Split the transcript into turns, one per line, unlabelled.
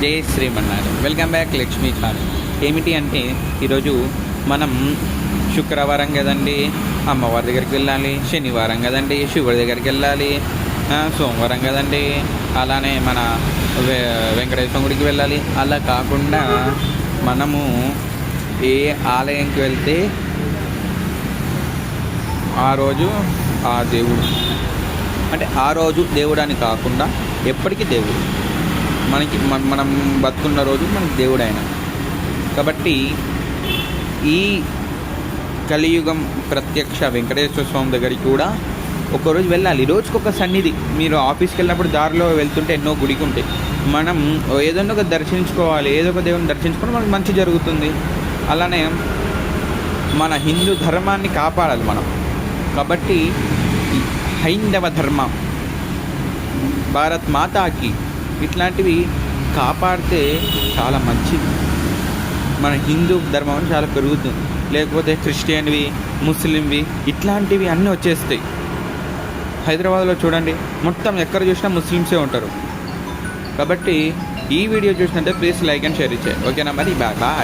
జై Srimannarayana. Welcome back Lakshmi channel ఏమిటి అంటే ఈరోజు మనం శుక్రవారం కదండి అమ్మవారి దగ్గరికి వెళ్ళాలి శనివారం కదండి శివుడి దగ్గరికి వెళ్ళాలి సోమవారం కదండి అలానే మన వె- వెంకటేశ్వర గుడికి వెళ్ళాలి. అలా కాకుండా మనము ఏ ఆలయంకి వెళ్తే ఆ రోజు ఆ దేవుడు. అంటే ఆ రోజు దేవుడు అని కాకుండా ఎప్పటికీ దేవుడు. మనకి మనం బతుకున్న రోజు మనకి దేవుడు ఆయన కాబట్టి ఈ కలియుగం ప్రత్యక్ష వెంకటేశ్వర స్వామి దగ్గరికి కూడా ఒకరోజు వెళ్ళాలి. రోజుకొక సన్నిధి. మీరు ఆఫీస్కి వెళ్ళినప్పుడు దారిలో వెళ్తుంటే ఎన్నో గుడికి ఉంటాయి. మనం ఏదన్నా ఒక దర్శించుకోవాలి. ఏదో ఒక దేవుని దర్శించుకోవడం మనకు మంచి జరుగుతుంది. అలానే మన హిందూ ధర్మాన్ని కాపాడాలి మనం. కాబట్టి హైందవ ధర్మం భారత్ మాతాకి ఇట్లాంటివి కాపాడితే చాలా మంచిది. మన హిందూ ధర్మం చాలా పెరుగుతుంది. లేకపోతే క్రిస్టియన్వి ముస్లింవి ఇట్లాంటివి అన్నీ వచ్చేస్తాయి. హైదరాబాద్లో చూడండి మొత్తం ఎక్కడ చూసినా ముస్లిమ్సే ఉంటారు. కాబట్టి ఈ వీడియో చూసినట్టే ప్లీజ్ లైక్ అండ్ షేర్ ఇచ్చే ఓకేనా మరి? Bye bye.